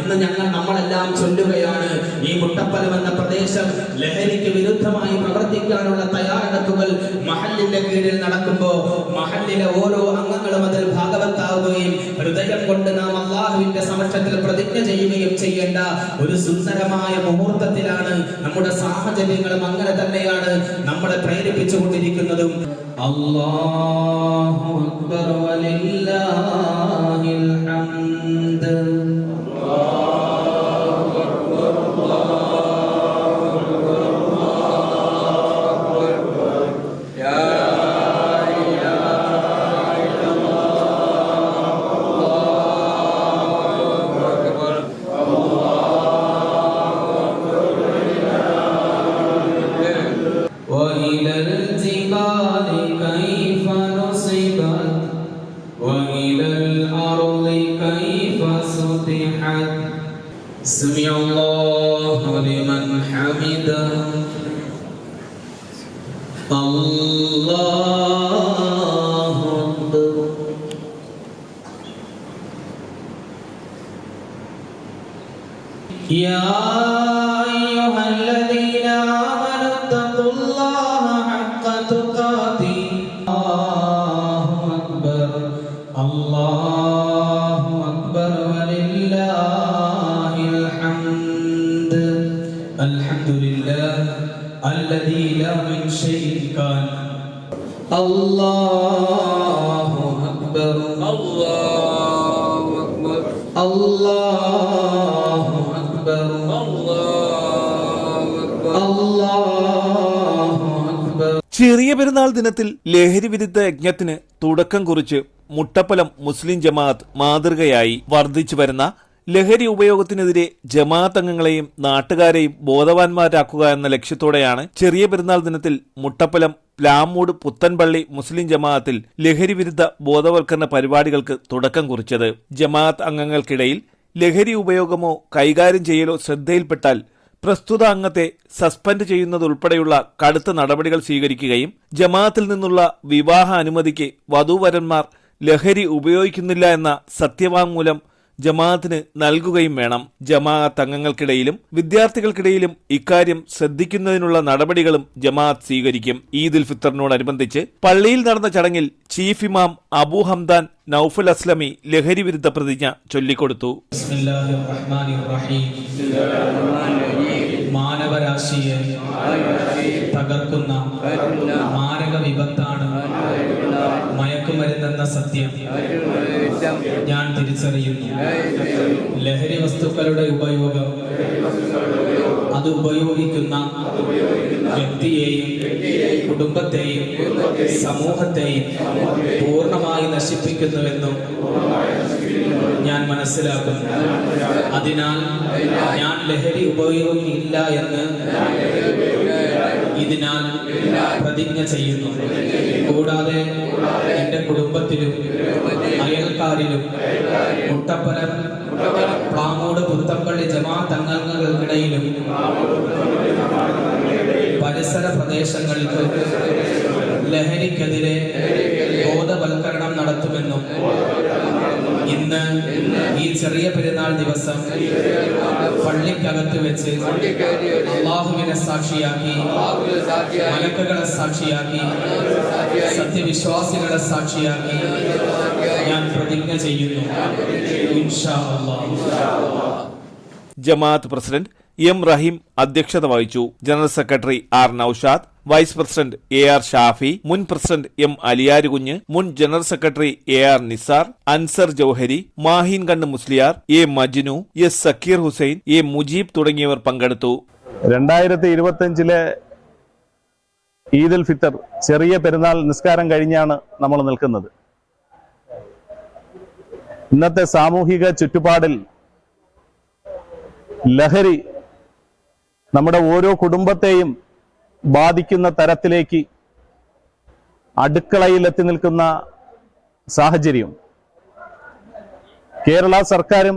ഇന്ന് ഞങ്ങൾ നമ്മളെല്ലാം ചൊല്ലുകയാണ് ഈ മുട്ടപ്പലം എന്ന പ്രദേശം ലഹരിക്ക് വിരുദ്ധമായി പ്രവർത്തിക്കാനുള്ള തയ്യാറെടുപ്പുകൾ മഹലിന്റെ കീഴിൽ നടക്കുമ്പോ മഹലിലെ ഓരോ അംഗങ്ങളും അതിൽ ഭാഗവത്താവുകയും ഹൃദയം കൊണ്ട് നാം അള്ളാഹുവിന്റെ സമക്ഷത്തിൽ പ്രതിജ്ഞ ചെയ്യുകയും ചെയ്യേണ്ട ഒരു സുന്ദരമായ മുഹൂർത്തത്തിലാണ് നമ്മുടെ സാഹചര്യങ്ങളും അങ്ങനെ തന്നെയാണ് നമ്മളെ പ്രേരിപ്പിച്ചുകൊണ്ടിരിക്കുന്നതും. അല്ലാഹു അക്ബർ വലില്ലാഹിൽ ഹംദ്. الله لمن حمده. الله أكبر. يا من شيء كان الله أكبر الله أكبر الله أكبر الله أكبر الله أكبر ചെറിയ പെരുന്നാൾ ദിനത്തിൽ ലഹരി വിരുദ്ധ യജ്ഞത്തിന് തുടക്കം കുറിച്ച് മുട്ടപ്പലം മുസ്ലിം ജമാഅത്ത് മാതൃകയായി വർദ്ധിച്ചു വരുന്ന ലഹരി ഉപയോഗത്തിനെതിരെ ജമാഅത്ത് അംഗങ്ങളെയും നാട്ടുകാരെയും ബോധവാന്മാരാക്കുക എന്ന ലക്ഷ്യത്തോടെയാണ് ചെറിയ പെരുന്നാൾ ദിനത്തിൽ മുട്ടപ്പലം പ്ലാമൂട് പുത്തൻപള്ളി മുസ്ലിം ജമാഅത്തിൽ ലഹരി വിരുദ്ധ ബോധവൽക്കരണ പരിപാടികൾക്ക് തുടക്കം കുറിച്ചത്. ജമാഅത്ത് അംഗങ്ങൾക്കിടയിൽ ലഹരി ഉപയോഗമോ കൈകാര്യം ചെയ്യലോ ശ്രദ്ധയിൽപ്പെട്ടാൽ പ്രസ്തുത അംഗത്തെ സസ്പെൻഡ് ചെയ്യുന്നതുൾപ്പെടെയുള്ള കടുത്ത നടപടികൾ സ്വീകരിക്കുകയും ജമാഅത്തിൽ നിന്നുള്ള വിവാഹ അനുമതിക്ക് വധൂവരന്മാർ ലഹരി ഉപയോഗിക്കുന്നില്ല എന്ന സത്യവാങ്മൂലം ജമാഅത്തിന് നൽകുകയും വേണം. ജമാഅത്ത് അംഗങ്ങൾക്കിടയിലും വിദ്യാർത്ഥികൾക്കിടയിലും ഇക്കാര്യം ശ്രദ്ധിക്കുന്നതിനുള്ള നടപടികളും ജമാഅത്ത് സ്വീകരിക്കും. ഈദുൽ ഫിത്തറിനോടനുബന്ധിച്ച് പള്ളിയിൽ നടന്ന ചടങ്ങിൽ ചീഫ് ഇമാം അബു ഹംദാൻ നൌഫൽ അസ്ലമി ലഹരി വിരുദ്ധ പ്രതിജ്ഞ ചൊല്ലിക്കൊടുത്തു. മാനവരാശിയെ തകർക്കുന്ന മാരക വിപത്താണ് മയക്കുമരുന്നെന്ന സത്യം. ഞാൻ തിരിച്ചറിയുന്നു. ലഹരി വസ്തുക്കളുടെ ഉപയോഗം അത് ഉപയോഗിക്കുന്ന വ്യക്തിയെയും കുടുംബത്തെയും സമൂഹത്തെയും പൂർണമായി നശിപ്പിക്കുന്നുവെന്നും ഞാൻ മനസ്സിലാക്കുന്നു. അതിനാൽ ഞാൻ ലഹരി ഉപയോഗിക്കില്ല എന്ന് ഇതിനാൽ പ്രതിജ്ഞ ചെയ്യുന്നു. കൂടാതെ എന്റെ കുടുംബത്തിലും അയൽക്കാരിലും മുട്ടപ്പലം പാങ്ങോട് പുത്തപ്പള്ളി ജമാ തങ്ങൾക്കിടയിലും പരിസര പ്രദേശങ്ങൾക്ക് ലഹരിക്കെതിരെ ബോധവൽക്കരണം നടത്തുമെന്നും ഇന്ന് ഈ ചെറിയ പെരുന്നാൾ ദിവസം പള്ളിക്കകത്ത് വെച്ച് അള്ളാഹുവിനെ സാക്ഷിയാക്കി മലക്കുകളെ സാക്ഷിയാക്കി സത്യവിശ്വാസികളെ സാക്ഷിയാക്കി ഞാൻ പ്രതിജ്ഞ ചെയ്യുന്നു. ജമാഅത്ത് പ്രസിഡന്റ് എം റഹീം അധ്യക്ഷത വഹിച്ചു general secretary R Noushad vice president A R Shafi മുൻ പ്രസിഡന്റ് എം അലിയാരുകുഞ്ഞ് മുൻ general secretary A R Nisar Ansar Jauhari Maheen Kannu Musliyar A Majnu S Sakkeer Hussain A Mujeeb തുടങ്ങിയവർ പങ്കെടുത്തു. രണ്ടായിരത്തി ഇരുപത്തിയഞ്ചിലെ ഈദുൽ ഫിത്തർ ചെറിയ പെരുന്നാൾ നിസ്കാരം കഴിഞ്ഞാണ് നമ്മൾ നിൽക്കുന്നത്. ഇന്നത്തെ സാമൂഹിക ചുറ്റുപാടിൽ ലഹരി നമ്മുടെ ഓരോ കുടുംബത്തെയും ബാധിക്കുന്ന തരത്തിലേക്ക് അടുക്കളയിൽ എത്തി നിൽക്കുന്ന സാഹചര്യം. കേരള സർക്കാരും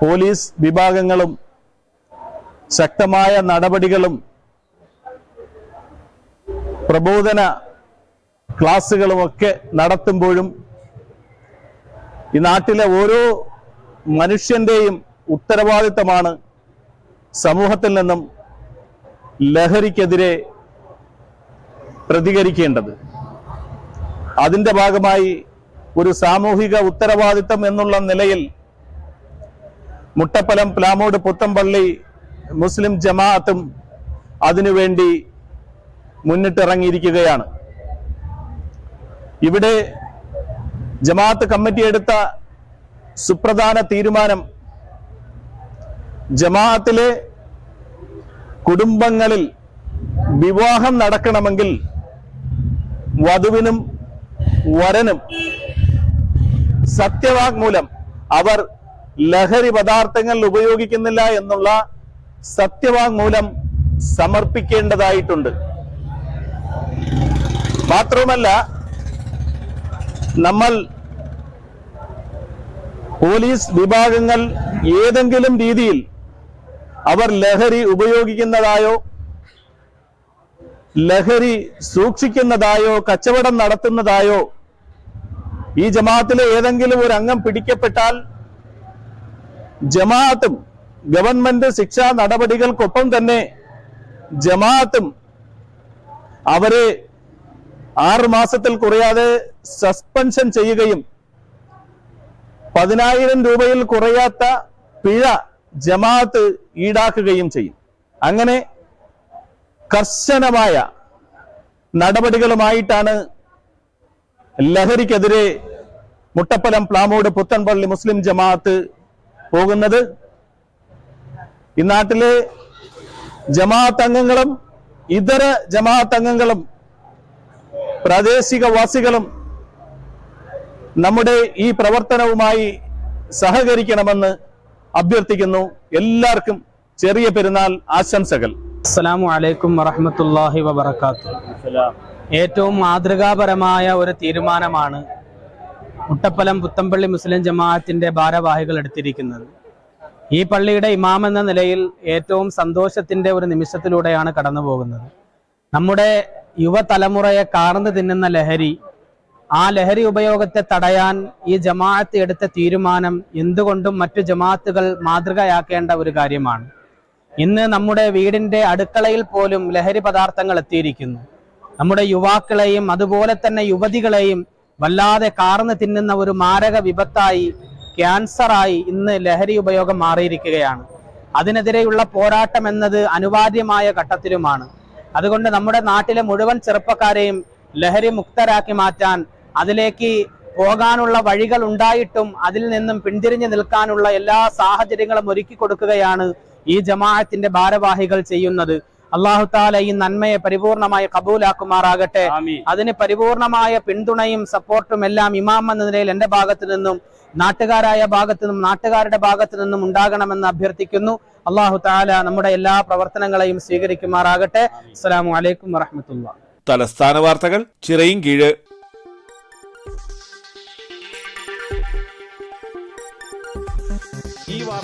പോലീസ് വിഭാഗങ്ങളും ശക്തമായ നടപടികളും പ്രബോധന ക്ലാസ്സുകളുമൊക്കെ നടത്തുമ്പോഴും ഈ നാട്ടിലെ ഓരോ മനുഷ്യന്റെയും ഉത്തരവാദിത്തമാണ് സമൂഹത്തിൽ നിന്നും ലഹരിക്കെതിരെ പ്രതികരിക്കേണ്ടത്. അതിന്റെ ഭാഗമായി ഒരു സാമൂഹിക ഉത്തരവാദിത്തം എന്നുള്ള നിലയിൽ മുട്ടപ്പലം പ്ലാമോട് പുത്തമ്പള്ളി മുസ്ലിം ജമാഅത്തും അതിനുവേണ്ടി മുന്നിട്ടിറങ്ങിയിരിക്കുകയാണ്. ഇവിടെ ജമാഅത്ത് കമ്മിറ്റി എടുത്ത സുപ്രധാന തീരുമാനം ജമാഅത്തിലെ കുടുംബങ്ങളിൽ വിവാഹം നടക്കണമെങ്കിൽ വധുവിനും വരനും സത്യവാങ്മൂലം അവർ ലഹരി പദാർത്ഥങ്ങൾ ഉപയോഗിക്കുന്നില്ല എന്നുള്ള സത്യവാങ്മൂലം സമർപ്പിക്കേണ്ടതായിട്ടുണ്ട്. മാത്രവുമല്ല നമ്മൾ പോലീസ് വിഭാഗങ്ങൾ ഏതെങ്കിലും രീതിയിൽ അവർ ലഹരി ഉപയോഗിക്കുന്നതായോ ലഹരി സൂക്ഷിക്കുന്നതായോ കച്ചവടം നടത്തുന്നതായോ ഈ ജമാഅത്തിലെ ഏതെങ്കിലും ഒരു അംഗം പിടിക്കപ്പെട്ടാൽ ജമാഅത്തും ഗവൺമെന്റ് ശിക്ഷാ നടപടികൾക്കൊപ്പം തന്നെ ജമാഅത്തും അവരെ ആറു മാസത്തിൽ കുറയാതെ സസ്പെൻഷൻ ചെയ്യുകയും പതിനായിരം രൂപയിൽ കുറയാത്ത പിഴ ജമാഅത്ത് ഈടാക്കുകയും ചെയ്യും. അങ്ങനെ കർശനമായ നടപടികളുമായിട്ടാണ് ലഹരിക്കെതിരെ മുട്ടപ്പലം പ്ലാമോട് പുത്തൻപള്ളി മുസ്ലിം ജമാഅത്ത് പോകുന്നത്. ഈ നാട്ടിലെ ജമാഅത്ത് അംഗങ്ങളും ഇതര ജമാഅത്ത് അംഗങ്ങളും പ്രാദേശികവാസികളും നമ്മുടെ ഈ പ്രവർത്തനവുമായി സഹകരിക്കണമെന്ന് അഭ്യർത്ഥിക്കുന്നു എല്ലാവർക്കും ചെറിയ പെരുന്നാൾ ആശംസകൾ. അസ്സലാമു അലൈക്കും വറഹമത്തല്ലാഹി വബർക്കാത്തു ഏറ്റവും മാതൃകാപരമായ ഒരു തീരുമാനമാണ് മുട്ടപ്പലം പുത്തമ്പള്ളി മുസ്ലിം ജമാഅത്തിന്റെ ഭാരവാഹികൾ എടുത്തിരിക്കുന്നത്. ഈ പള്ളിയുടെ ഇമാം എന്ന നിലയിൽ ഏറ്റവും സന്തോഷത്തിന്റെ ഒരു നിമിഷത്തിലൂടെയാണ് കടന്നു പോകുന്നത് നമ്മുടെ യുവതലമുറയെ കാർന്നു തിന്നുന്ന ലഹരി ആ ലഹരി ഉപയോഗത്തെ തടയാൻ ഈ ജമാഅത്ത് എടുത്ത തീരുമാനം എന്തുകൊണ്ടും മറ്റു ജമാഅത്തുകൾ മാതൃകയാക്കേണ്ട ഒരു കാര്യമാണ്. ഇന്ന് നമ്മുടെ വീടിന്റെ അടുക്കളയിൽ പോലും ലഹരി പദാർത്ഥങ്ങൾ എത്തിയിരിക്കുന്നു. നമ്മുടെ യുവാക്കളെയും അതുപോലെ തന്നെ യുവതികളെയും വല്ലാതെ കാർന്ന് തിന്നുന്ന ഒരു മാരക വിപത്തായി ക്യാൻസറായി ഇന്ന് ലഹരി ഉപയോഗം മാറിയിരിക്കുകയാണ്. അതിനെതിരെയുള്ള പോരാട്ടം എന്നത് അനിവാര്യമായ ഘട്ടത്തിലുമാണ്. അതുകൊണ്ട് നമ്മുടെ നാട്ടിലെ മുഴുവൻ ചെറുപ്പക്കാരെയും ലഹരി മുക്തരാക്കി മാറ്റാൻ അതിലേക്ക് പോകാനുള്ള വഴികൾ ഉണ്ടായിട്ടും അതിൽ നിന്നും പിന്തിരിഞ്ഞു നിൽക്കാനുള്ള എല്ലാ സാഹചര്യങ്ങളും ഒരുക്കി കൊടുക്കുകയാണ് ഈ ജമാഅത്തിന്റെ ഭാരവാഹികൾ ചെയ്യുന്നത്. അള്ളാഹു താല ഈ നന്മയെ പരിപൂർണമായി കബൂലാക്കുമാറാകട്ടെ. അതിന് പരിപൂർണമായ പിന്തുണയും സപ്പോർട്ടും എല്ലാം ഇമാം എന്ന നിലയിൽ എന്റെ ഭാഗത്തു നിന്നും നാട്ടുകാരായ ഭാഗത്തു നിന്നും നാട്ടുകാരുടെ ഭാഗത്തു നിന്നും ഉണ്ടാകണമെന്ന് അഭ്യർത്ഥിക്കുന്നു. അള്ളാഹു താല നമ്മുടെ എല്ലാ പ്രവർത്തനങ്ങളെയും സ്വീകരിക്കുമാറാകട്ടെ. അസ്സലാമു അലൈക്കും വറഹമത്തുള്ള തലസ്ഥാന വാർത്തകൾ ചിറയും കീഴ്.